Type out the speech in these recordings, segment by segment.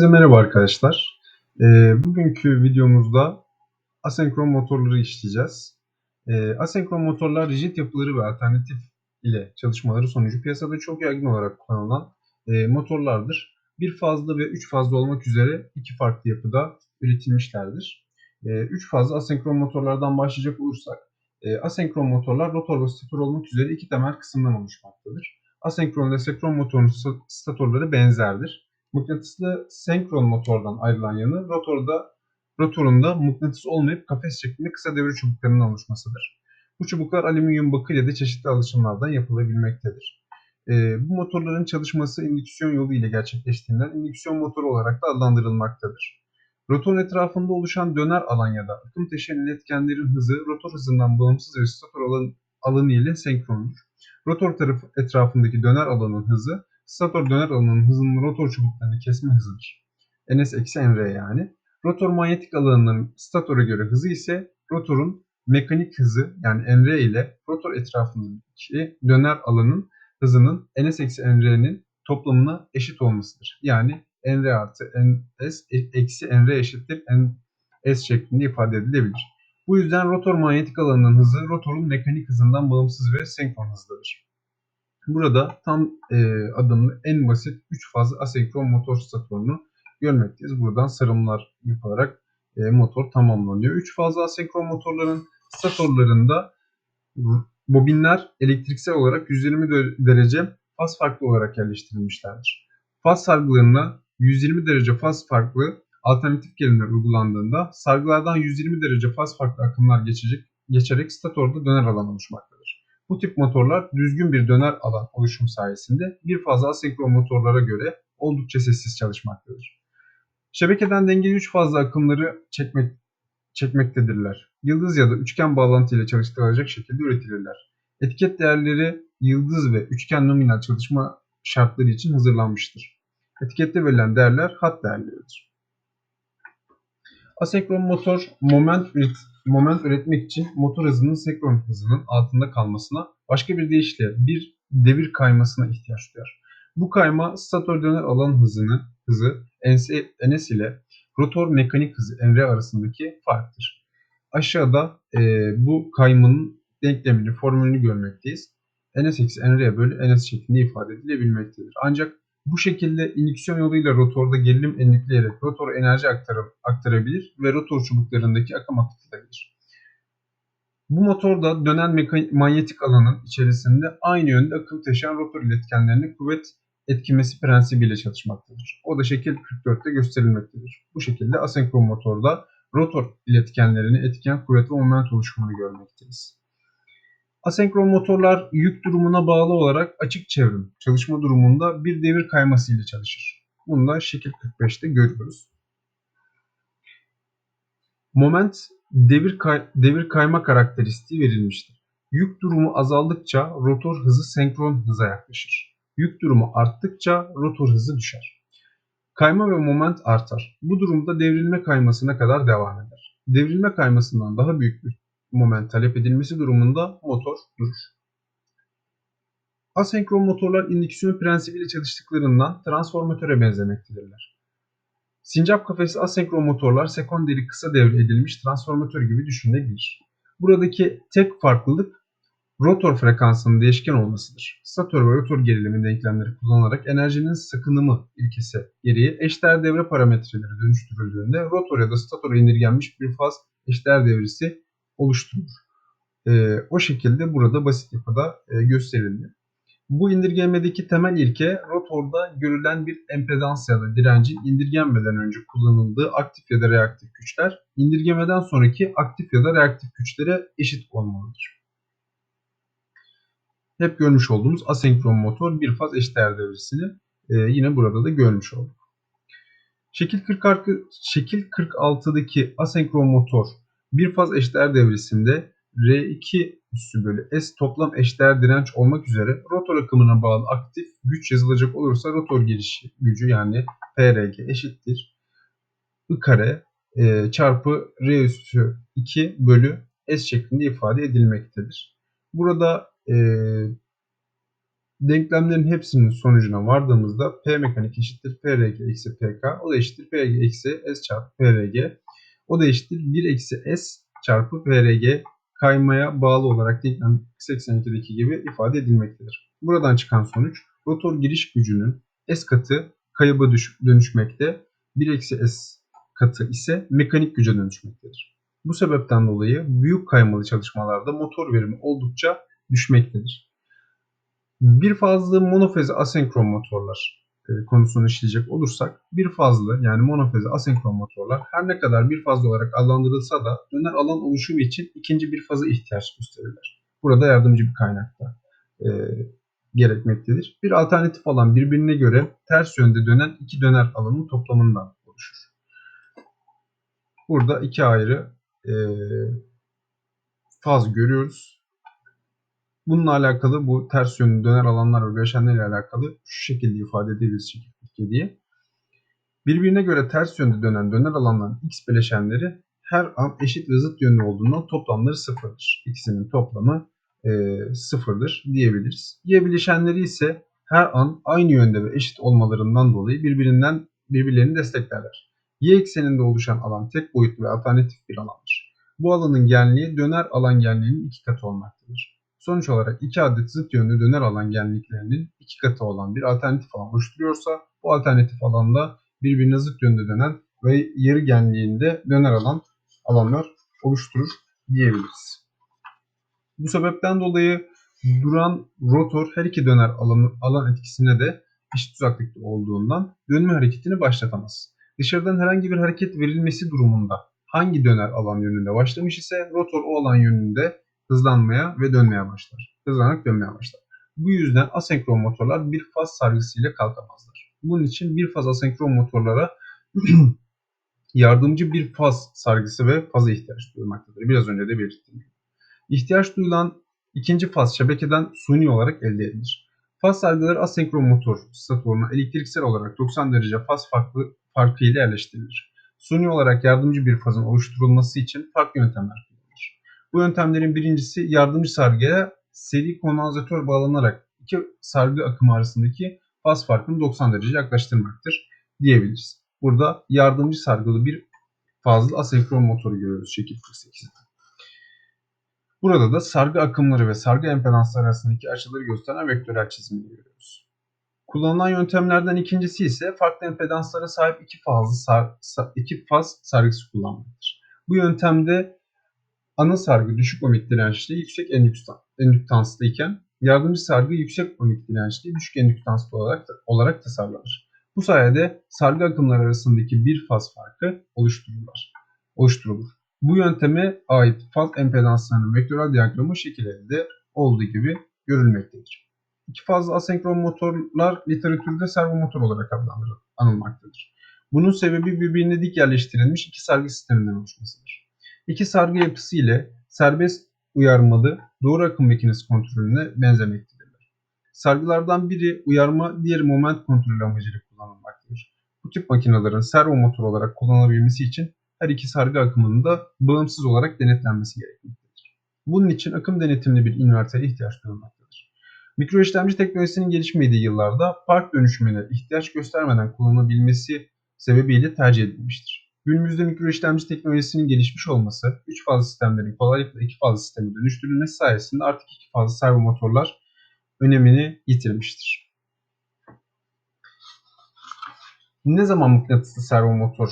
Herkese merhaba arkadaşlar. Ee, bugünkü videomuzda asenkron motorları işleyeceğiz. Ee, asenkron motorlar rigid yapıları ve alternatif ile çalışmaları sonucu piyasada çok yaygın olarak kullanılan e, motorlardır. Bir fazlı ve üç fazlı olmak üzere iki farklı yapıda üretilmişlerdir. E, üç fazlı asenkron motorlardan başlayacak olursak, e, asenkron motorlar rotor ve stator olmak üzere iki temel kısımdan oluşmaktadır. Asenkron ve senkron motorun statorları benzerdir. Mıknatıslı senkron motordan ayrılan yanı rotorda rotorunda mıknatıs olmayıp kafes şeklinde kısa devre çubuklarının oluşmasıdır. Bu çubuklar alüminyum bakır ya da çeşitli alışımlardan yapılabilmektedir. E, bu motorların çalışması indüksiyon yolu ile gerçekleştiğinden indüksiyon motoru olarak da adlandırılmaktadır. Rotorun etrafında oluşan döner alan ya da akım taşıyan iletkenlerin hızı rotor hızından bağımsız ve stator alan, alanı ile senkrondur. Rotor tarafı etrafındaki döner alanın hızı Stator döner alanının hızının rotor çubuklarını kesme hızıdır. Ns eksi nr yani. Rotor manyetik alanının statora göre hızı ise rotorun mekanik hızı yani nr ile rotor etrafındaki döner alanın hızının ns eksi nr'nin toplamına eşit olmasıdır. Yani nr artı ns eksi nr eşittir ns şeklinde ifade edilebilir. Bu yüzden rotor manyetik alanının hızı rotorun mekanik hızından bağımsız ve senkron hızdadır. Burada tam e, adımlı en basit 3 fazlı asenkron motor statorunu görmekteyiz. Buradan sarımlar yapılarak e, motor tamamlanıyor. 3 fazlı asenkron motorların statorlarında bobinler elektriksel olarak 120 derece faz farklı olarak yerleştirilmişlerdir. Faz sargılarına 120 derece faz farklı alternatif gerilimler uygulandığında sargılardan 120 derece faz farklı akımlar geçecek, geçerek statorda döner alan oluşmaktadır. Bu tip motorlar düzgün bir döner alan oluşum sayesinde bir fazla asenkron motorlara göre oldukça sessiz çalışmaktadır. Şebekeden dengeli 3 fazla akımları çekmek, çekmektedirler. Yıldız ya da üçgen bağlantı ile çalıştırılacak şekilde üretilirler. Etiket değerleri yıldız ve üçgen nominal çalışma şartları için hazırlanmıştır. Etikette verilen değerler hat değerleridir. Asenkron motor moment moment üretmek için motor hızının senkron hızının altında kalmasına başka bir deyişle bir devir kaymasına ihtiyaç duyar. Bu kayma stator döner alan hızını hızı ns ile rotor mekanik hızı nr arasındaki farktır. Aşağıda e, bu kaymanın denklemini, formülünü görmekteyiz. ns eksi nr bölü ns şeklinde ifade edilebilmektedir. Ancak bu şekilde indüksiyon yoluyla rotorda gerilim enlikleyerek rotora enerji aktarabilir ve rotor çubuklarındaki akım akıtılabilir. Bu motorda dönen manyetik alanın içerisinde aynı yönde akım taşıyan rotor iletkenlerini kuvvet etkimesi prensibiyle çalışmaktadır. O da şekil 44'te gösterilmektedir. Bu şekilde asenkron motorda rotor iletkenlerini etken kuvvet ve moment oluşumunu görmekteyiz. Asenkron motorlar yük durumuna bağlı olarak açık çevrim çalışma durumunda bir devir kayması ile çalışır. Bunu da şekil 45'te görüyoruz. Moment devir, kay devir kayma karakteristiği verilmiştir. Yük durumu azaldıkça rotor hızı senkron hıza yaklaşır. Yük durumu arttıkça rotor hızı düşer. Kayma ve moment artar. Bu durumda devrilme kaymasına kadar devam eder. Devrilme kaymasından daha büyük bir moment talep edilmesi durumunda motor durur. Asenkron motorlar indüksiyon prensibiyle çalıştıklarından transformatöre benzemektedirler. Sincap kafesi asenkron motorlar sekonderi kısa devre edilmiş transformatör gibi düşünülebilir. Buradaki tek farklılık rotor frekansının değişken olmasıdır. Stator ve rotor gerilimi denklemleri kullanılarak enerjinin sıkınımı ilkesi gereği eşdeğer devre parametreleri dönüştürüldüğünde rotor ya da statora indirgenmiş bir faz eşdeğer devresi oluşturur. E, o şekilde burada basit yapıda e, gösterildi. Bu indirgemedeki temel ilke rotorda görülen bir empedans ya da direncin indirgenmeden önce kullanıldığı aktif ya da reaktif güçler indirgemeden sonraki aktif ya da reaktif güçlere eşit olmalıdır. Hep görmüş olduğumuz asenkron motor bir faz eşdeğer devresini e, yine burada da görmüş olduk. Şekil 46, şekil 46'daki asenkron motor bir faz eşdeğer devresinde R2 üssü bölü S toplam eşdeğer direnç olmak üzere rotor akımına bağlı aktif güç yazılacak olursa rotor girişi gücü yani PRG eşittir I kare e, çarpı R üssü 2 bölü S şeklinde ifade edilmektedir. Burada e, denklemlerin hepsinin sonucuna vardığımızda P mekanik eşittir PRG eksi PK. O da eşittir PRG eksi S çarpı PRG. O da eşittir 1 eksi S çarpı PRG kaymaya bağlı olarak denklem 82'deki gibi ifade edilmektedir. Buradan çıkan sonuç rotor giriş gücünün S katı kayıba dönüşmekte. 1 eksi S katı ise mekanik güce dönüşmektedir. Bu sebepten dolayı büyük kaymalı çalışmalarda motor verimi oldukça düşmektedir. Bir fazlı monofezi asenkron motorlar konusunu işleyecek olursak bir fazlı yani monofezi asenkron motorlar her ne kadar bir fazla olarak adlandırılsa da döner alan oluşumu için ikinci bir faza ihtiyaç gösterirler. Burada yardımcı bir kaynakta e, gerekmektedir. Bir alternatif alan birbirine göre ters yönde dönen iki döner alanın toplamından oluşur. Burada iki ayrı e, faz görüyoruz. Bununla alakalı bu ters yönlü döner alanlar ve bileşenler ile alakalı şu şekilde ifade edebiliriz şekilde diye. Birbirine göre ters yönde dönen döner alanların x bileşenleri her an eşit ve zıt yönlü olduğundan toplamları sıfırdır. İkisinin toplamı e, sıfırdır diyebiliriz. Y bileşenleri ise her an aynı yönde ve eşit olmalarından dolayı birbirinden birbirlerini desteklerler. Y ekseninde oluşan alan tek boyutlu ve alternatif bir alandır. Bu alanın genliği döner alan genliğinin iki katı olmaktadır. Sonuç olarak iki adet zıt yönlü döner alan genliklerinin iki katı olan bir alternatif alan oluşturuyorsa bu alternatif alanda birbirine zıt yönde dönen ve yarı genliğinde döner alan alanlar oluşturur diyebiliriz. Bu sebepten dolayı duran rotor her iki döner alanı, alan etkisine de eşit uzaklıkta olduğundan dönme hareketini başlatamaz. Dışarıdan herhangi bir hareket verilmesi durumunda hangi döner alan yönünde başlamış ise rotor o alan yönünde hızlanmaya ve dönmeye başlar. Hızlanarak dönmeye başlar. Bu yüzden asenkron motorlar bir faz sargısıyla kalkamazlar. Bunun için bir faz asenkron motorlara yardımcı bir faz sargısı ve faza ihtiyaç duyulmaktadır. Biraz önce de belirttiğim gibi. İhtiyaç duyulan ikinci faz şebekeden suni olarak elde edilir. Faz sargıları asenkron motor statoruna elektriksel olarak 90 derece faz farklı farkı ile yerleştirilir. Suni olarak yardımcı bir fazın oluşturulması için farklı yöntemler. Bu yöntemlerin birincisi yardımcı sargıya seri kondansatör bağlanarak iki sargı akımı arasındaki faz farkını 90 derece yaklaştırmaktır diyebiliriz. Burada yardımcı sargılı bir fazlı asenkron motoru görüyoruz şekil 48'de. Burada da sargı akımları ve sargı empedansları arasındaki açıları gösteren vektörel çizimini görüyoruz. Kullanılan yöntemlerden ikincisi ise farklı empedanslara sahip iki fazlı sar, iki faz sargısı kullanmaktır. Bu yöntemde ana sargı düşük ohmik dirençli, yüksek endüktanslı iken yardımcı sargı yüksek ohmik dirençli, düşük endüktanslı olarak, olarak tasarlanır. Bu sayede sargı akımları arasındaki bir faz farkı oluşturulur. oluşturulur. Bu yönteme ait faz empedanslarının vektörel diyagramı şekil elde olduğu gibi görülmektedir. İki fazlı asenkron motorlar literatürde servo motor olarak anılmaktadır. Bunun sebebi birbirine dik yerleştirilmiş iki sargı sisteminden oluşmasıdır. İki sargı yapısı ile serbest uyarmalı doğru akım makinesi kontrolüne benzemektedirler. Sargılardan biri uyarma, diğeri moment kontrolü amacıyla kullanılmaktadır. Bu tip makinelerin servo motor olarak kullanılabilmesi için her iki sargı akımının da bağımsız olarak denetlenmesi gerekmektedir. Bunun için akım denetimli bir invertere ihtiyaç duyulmaktadır. Mikro işlemci teknolojisinin gelişmediği yıllarda park dönüşümüne ihtiyaç göstermeden kullanılabilmesi sebebiyle tercih edilmiştir. Günümüzde mikro işlemci teknolojisinin gelişmiş olması, 3 fazlı sistemlerin kolaylıkla 2 fazlı sisteme dönüştürülmesi sayesinde artık 2 fazlı servo motorlar önemini yitirmiştir. Ne zaman mıknatıslı servo motor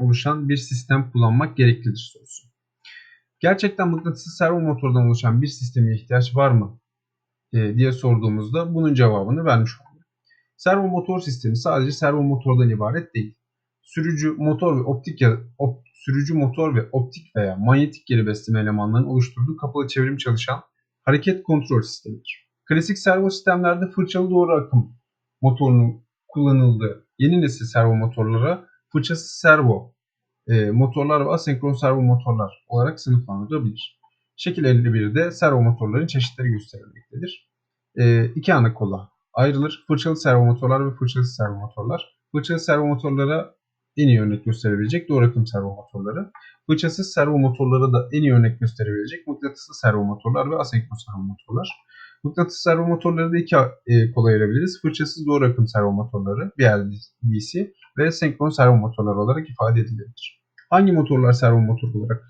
oluşan bir sistem kullanmak gereklidir sorusu. Gerçekten mıknatısı servo motordan oluşan bir sisteme ihtiyaç var mı e, diye sorduğumuzda bunun cevabını vermiş olduk. Servo motor sistemi sadece servo motordan ibaret değil. Sürücü motor ve optik ya op, sürücü motor ve optik veya manyetik geri besleme elemanlarının oluşturduğu kapalı çevrim çalışan hareket kontrol sistemidir. Klasik servo sistemlerde fırçalı doğru akım motorunun kullanıldığı yeni nesil servo motorlara fırçası servo e, motorlar ve asenkron servo motorlar olarak sınıflandırılabilir. Şekil 51'de servo motorların çeşitleri gösterilmektedir. E, iki ana kola ayrılır. Fırçalı servo motorlar ve fırçasız servo motorlar. Fırçalı servo motorlara en iyi örnek gösterebilecek doğru akım servo motorları. Fırçasız servo motorlara da en iyi örnek gösterebilecek mıknatıslı servo motorlar ve asenkron servo motorlar. Mıknatıs servo motorları da iki e, kola ayırabiliriz. Fırçasız doğru akım servo motorları, BLDC ve senkron servo motorları olarak ifade edilebilir. Hangi motorlar servo motor olarak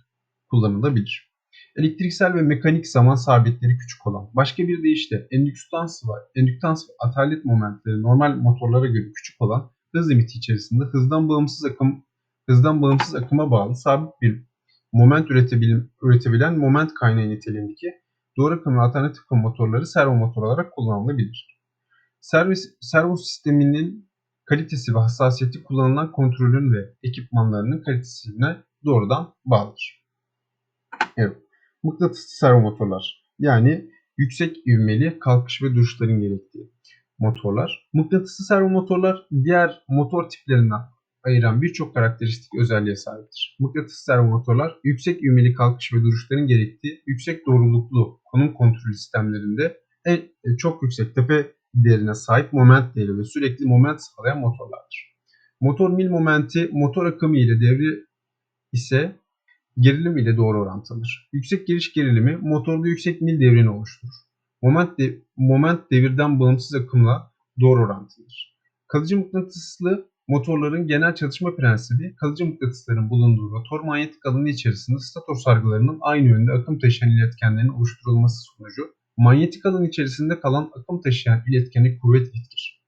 kullanılabilir? Elektriksel ve mekanik zaman sabitleri küçük olan, başka bir deyişle endüktans var. Endüktans ve atalet momentleri normal motorlara göre küçük olan hız limiti içerisinde hızdan bağımsız akım hızdan bağımsız akıma bağlı sabit bir moment üretebilen, üretebilen moment kaynağı niteliğindeki doğru akım ve alternatif akım motorları servo motor olarak kullanılabilir. Servis, servo sisteminin kalitesi ve hassasiyeti kullanılan kontrolün ve ekipmanlarının kalitesine doğrudan bağlıdır. Evet. Mıknatıslı servo motorlar yani yüksek ivmeli kalkış ve duruşların gerektiği motorlar. Mıknatıslı servo motorlar diğer motor tiplerinden ayıran birçok karakteristik özelliğe sahiptir. Mıknatıslı servo motorlar yüksek ivmeli kalkış ve duruşların gerektiği yüksek doğruluklu konum kontrolü sistemlerinde en, e, çok yüksek tepe değerine sahip moment değeri ve sürekli moment sağlayan motorlardır. Motor mil momenti motor akımı ile devri ise gerilim ile doğru orantılıdır. Yüksek giriş gerilimi motorda yüksek mil devrini oluşturur. Moment, de, moment devirden bağımsız akımla doğru orantılıdır. Kalıcı mıknatıslı motorların genel çalışma prensibi kalıcı mıknatısların bulunduğu rotor manyetik alanı içerisinde stator sargılarının aynı yönde akım taşıyan iletkenlerin oluşturulması sonucu manyetik alan içerisinde kalan akım taşıyan iletkeni kuvvet iletir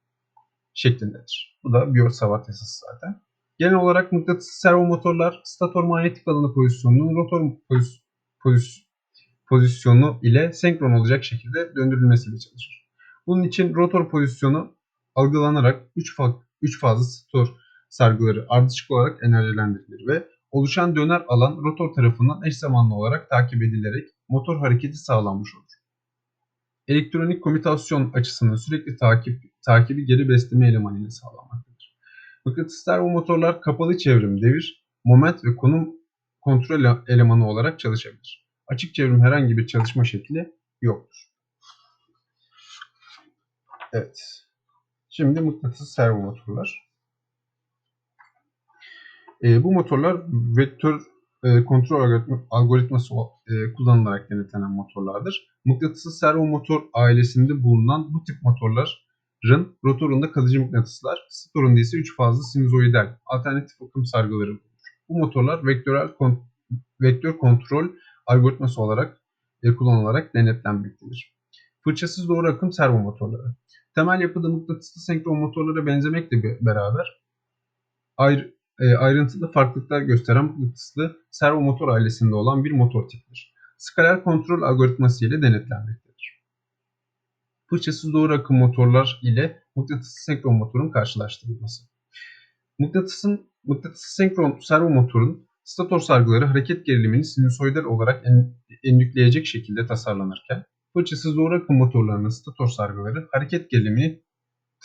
şeklindedir. Bu da Biot-Savart yasası zaten. Genel olarak mıknatıslı servo motorlar stator manyetik alanı pozisyonunun rotor poz, poz, pozisyonu ile senkron olacak şekilde döndürülmesiyle çalışır. Bunun için rotor pozisyonu algılanarak 3 3 fazlı stator sargıları ardışık olarak enerjilendirilir ve oluşan döner alan rotor tarafından eş zamanlı olarak takip edilerek motor hareketi sağlanmış olur. Elektronik komutasyon açısından sürekli takip takibi geri besleme elemanı ile sağlanmaktadır. Mıknatıs servo motorlar kapalı çevrim, devir, moment ve konum kontrol elemanı olarak çalışabilir. Açık çevrim herhangi bir çalışma şekli yoktur. Evet. Şimdi mıknatıs servo motorlar. E, bu motorlar vektör e, kontrol algoritması e, kullanılarak denetlenen motorlardır. Mıknatıslı servo motor ailesinde bulunan bu tip motorların rotorunda kalıcı mıknatıslar, statorunda ise 3 fazlı sinusoidal alternatif akım sargıları bulunur. Bu motorlar vektörel kont vektör kontrol algoritması olarak e, kullanılarak denetlenmektedir. Fırçasız doğru akım servo motorları. Temel yapıda mıknatıslı senkron motorlara benzemekle beraber ayrı, e, ayrıntılı farklılıklar gösteren mıknatıslı servo motor ailesinde olan bir motor tipidir. Skaler kontrol algoritması ile denetlenmektedir. Fırçasız doğru akım motorlar ile mıknatıslı senkron motorun karşılaştırılması. Mıknatısın mıknatıslı senkron servo motorun stator sargıları hareket gerilimini sinüsoidal olarak en, endükleyecek şekilde tasarlanırken fırçasız doğru akım motorlarının stator sargıları hareket gerilimini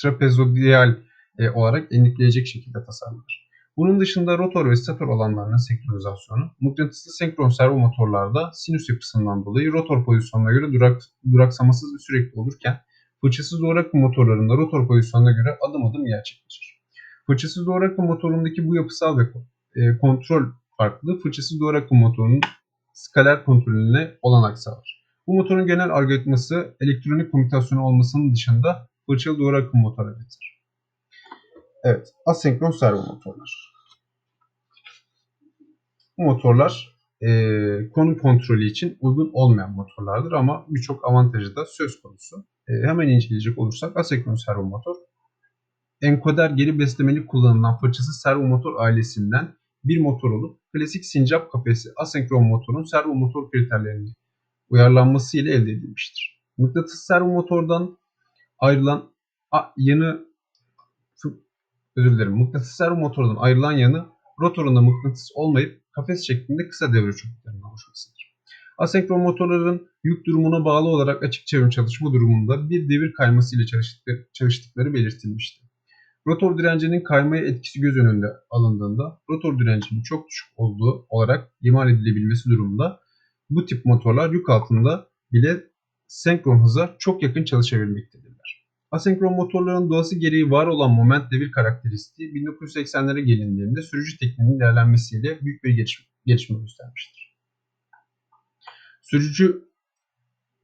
trapezoidal e, olarak endükleyecek şekilde tasarlanır. Bunun dışında rotor ve stator alanlarının senkronizasyonu, mıknatıslı senkron servo motorlarda sinüs yapısından dolayı rotor pozisyonuna göre durak, duraksamasız ve sürekli olurken, fırçasız doğru akım motorlarında rotor pozisyonuna göre adım adım gerçekleşir. Fırçasız doğru akım motorundaki bu yapısal ve e, kontrol farklı, fırçasız doğru akım motorunun skaler kontrolüne olanak sağlar. Bu motorun genel algoritması elektronik komütasyonu olmasının dışında fırçalı doğru akım motora benzer. Evet, asenkron servo motorlar. Bu motorlar e, konum kontrolü için uygun olmayan motorlardır ama birçok avantajı da söz konusu. E, hemen inceleyecek olursak asenkron servo motor enkoder geri beslemeli kullanılan fırçası servo motor ailesinden bir motor olup klasik sincap kafesi asenkron motorun servo motor kriterlerini uyarlanması ile elde edilmiştir. Mıknatıs servo motordan ayrılan yanı özür dilerim. Mıknatıs servo motorundan ayrılan yanı rotorunda mıknatıs olmayıp kafes şeklinde kısa devre çubuklarının oluşmasıdır. Asenkron motorların yük durumuna bağlı olarak açık çevrim çalışma durumunda bir devir kayması ile çalıştıkları, belirtilmiştir. Rotor direncinin kaymaya etkisi göz önünde alındığında rotor direncinin çok düşük olduğu olarak imal edilebilmesi durumunda bu tip motorlar yük altında bile senkron hıza çok yakın çalışabilmektedirler. Asenkron motorların doğası gereği var olan moment devir karakteristiği 1980'lere gelindiğinde sürücü tekniğinin değerlenmesiyle büyük bir gelişme, gelişme göstermiştir. Sürücü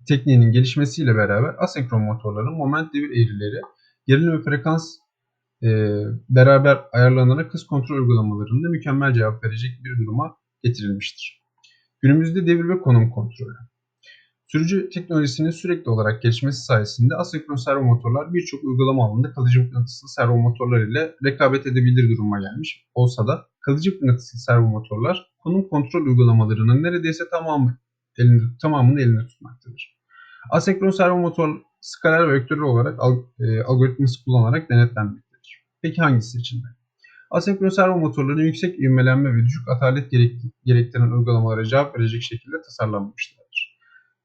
tekniğinin gelişmesiyle beraber asenkron motorların moment devir eğrileri, gerilim ve frekans beraber ayarlanarak hız kontrol uygulamalarında mükemmel cevap verecek bir duruma getirilmiştir. Günümüzde devir ve konum kontrolü. Sürücü teknolojisinin sürekli olarak gelişmesi sayesinde asenkron servo motorlar birçok uygulama alanında kalıcı mıknatıslı servo motorlar ile rekabet edebilir duruma gelmiş olsa da kalıcı mıknatıslı servo motorlar konum kontrol uygulamalarının neredeyse tamamı elinde, tamamını elinde tutmaktadır. Asenkron servo motor skaler ve vektörel olarak e, algoritması kullanarak denetlenmektedir. Peki hangisi seçilmeli? Asenkron servo motorların yüksek ivmelenme ve düşük atalet gerektiren uygulamalara cevap verecek şekilde tasarlanmışlardır.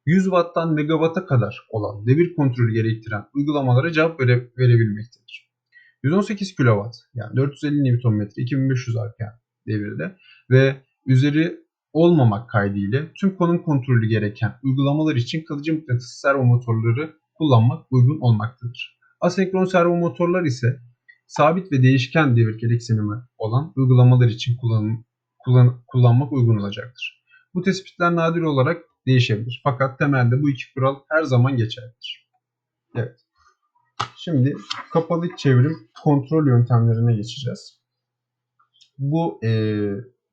100 Watt'tan megawatt'a kadar olan devir kontrolü gerektiren uygulamalara cevap vere, verebilmektedir. 118 kW yani 450 Nm 2500 RPM devirde ve üzeri olmamak kaydıyla tüm konum kontrolü gereken uygulamalar için kalıcı mıknatıs servo motorları kullanmak uygun olmaktadır. Asenkron servo motorlar ise sabit ve değişken devir gereksinimi olan uygulamalar için kullan, kullan, kullanmak uygun olacaktır. Bu tespitler nadir olarak değişebilir. Fakat temelde bu iki kural her zaman geçerlidir. Evet. Şimdi kapalı çevrim kontrol yöntemlerine geçeceğiz. Bu e,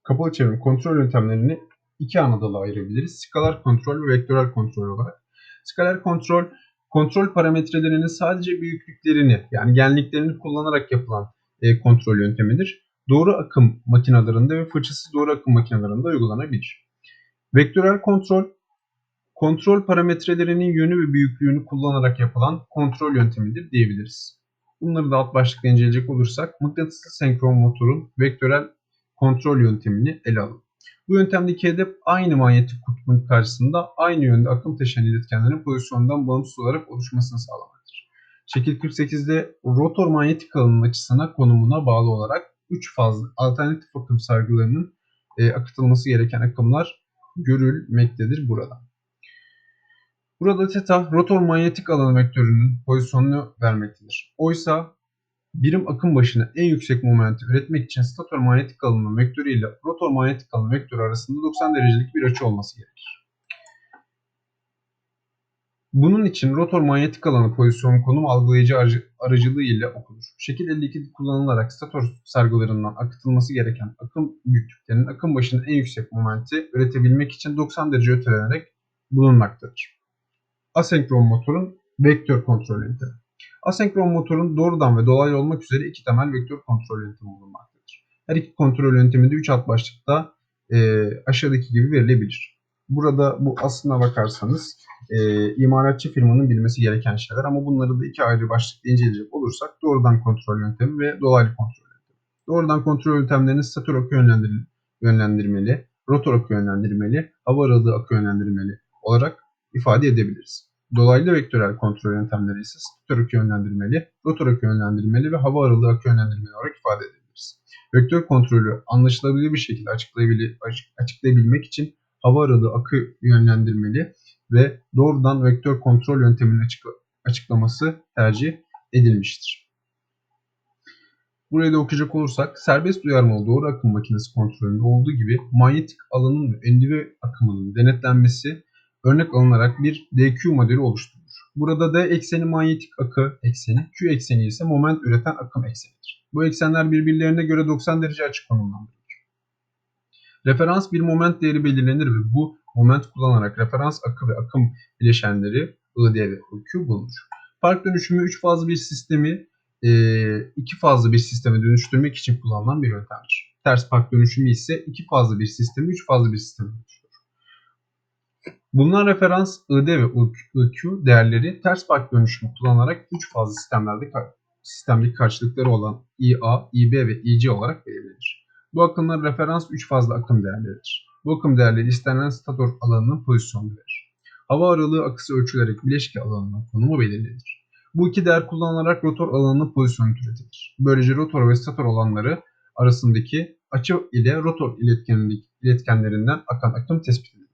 kapalı çevrim kontrol yöntemlerini iki ana dala ayırabiliriz. Skalar kontrol ve vektörel kontrol olarak. Skalar kontrol kontrol parametrelerinin sadece büyüklüklerini yani genliklerini kullanarak yapılan e, kontrol yöntemidir. Doğru akım makinalarında ve fırçasız doğru akım makinalarında uygulanabilir. Vektörel kontrol kontrol parametrelerinin yönü ve büyüklüğünü kullanarak yapılan kontrol yöntemidir diyebiliriz. Bunları da alt başlıkta inceleyecek olursak mıknatıslı senkron motorun vektörel kontrol yöntemini ele alalım. Bu yöntemdeki hedef aynı manyetik kutbun karşısında aynı yönde akım taşıyan iletkenlerin pozisyonundan bağımsız olarak oluşmasını sağlamaktır. Şekil 48'de rotor manyetik alanın açısına konumuna bağlı olarak 3 fazlı alternatif akım sargılarının e, akıtılması gereken akımlar görülmektedir burada. Burada teta rotor manyetik alanı vektörünün pozisyonunu vermektedir. Oysa birim akım başına en yüksek momenti üretmek için stator manyetik alanın vektörü ile rotor manyetik alanı vektörü arasında 90 derecelik bir açı olması gerekir. Bunun için rotor manyetik alanı pozisyon konum algılayıcı aracılığı ile okunur. Şekil 52 kullanılarak stator sargılarından akıtılması gereken akım büyüklüklerinin akım başının en yüksek momenti üretebilmek için 90 derece ötelenerek bulunmaktadır. Asenkron motorun vektör kontrol yöntemi. Asenkron motorun doğrudan ve dolaylı olmak üzere iki temel vektör kontrol yöntemi bulunmaktadır. Her iki kontrol yöntemi de 3 alt başlıkta e, aşağıdaki gibi verilebilir. Burada bu aslına bakarsanız e, imalatçı firmanın bilmesi gereken şeyler ama bunları da iki ayrı başlıkta inceleyecek olursak doğrudan kontrol yöntemi ve dolaylı kontrol yöntemi. Doğrudan kontrol yöntemlerini statör akı yönlendirmeli, rotor akı yönlendirmeli, hava aralığı akı yönlendirmeli olarak ifade edebiliriz. Dolaylı vektörel kontrol yöntemleri ise statör akü yönlendirmeli, rotor akü yönlendirmeli ve hava aralığı akü yönlendirmeli olarak ifade edebiliriz. Vektör kontrolü anlaşılabilir bir şekilde açıklayabilmek için hava aralığı akı yönlendirmeli ve doğrudan vektör kontrol yönteminin açıklaması tercih edilmiştir. Burayı da okuyacak olursak serbest duyarmalı doğru akım makinesi kontrolünde olduğu gibi manyetik alanın ve endüve akımının denetlenmesi örnek alınarak bir DQ modeli oluşturulur. Burada D ekseni manyetik akı ekseni, Q ekseni ise moment üreten akım eksenidir. Bu eksenler birbirlerine göre 90 derece açık konumlandırılır. Referans bir moment değeri belirlenir ve bu moment kullanarak referans akı ve akım bileşenleri ID ve IQ bulunur. Fark dönüşümü 3 fazlı bir sistemi 2 fazlı bir sisteme dönüştürmek için kullanılan bir yöntemdir. Ters park dönüşümü ise 2 fazlı bir sistemi 3 fazlı bir sisteme dönüştürür. Bulunan referans ID ve IQ değerleri ters park dönüşümü kullanarak 3 fazlı sistemlerde sistemdeki karşılıkları olan IA, IB ve IC olarak belirlenir. Bu akımlar referans 3 fazlı akım değerleridir. Bu akım değerleri istenen stator alanının pozisyonunu verir. Hava aralığı akısı ölçülerek bileşke alanının konumu belirlenir. Bu iki değer kullanılarak rotor alanının pozisyonu türetilir. Böylece rotor ve stator alanları arasındaki açı ile rotor iletkenlerinden akan akım tespit edilir.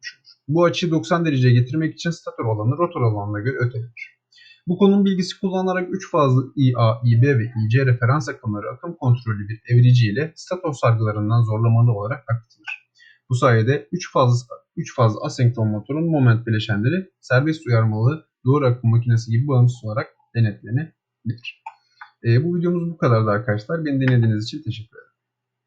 Bu açıyı 90 dereceye getirmek için stator alanı rotor alanına göre ötelenir. Bu konum bilgisi kullanılarak 3 fazlı IA, IB ve IC referans akımları akım kontrollü bir evrici ile stator sargılarından zorlamalı olarak akıtılır. Bu sayede 3 faz 3 faz asenkron motorun moment bileşenleri serbest uyarmalı doğru akım makinesi gibi bağımsız olarak denetlenebilir. E, bu videomuz bu kadardı arkadaşlar. Beni dinlediğiniz için teşekkür ederim.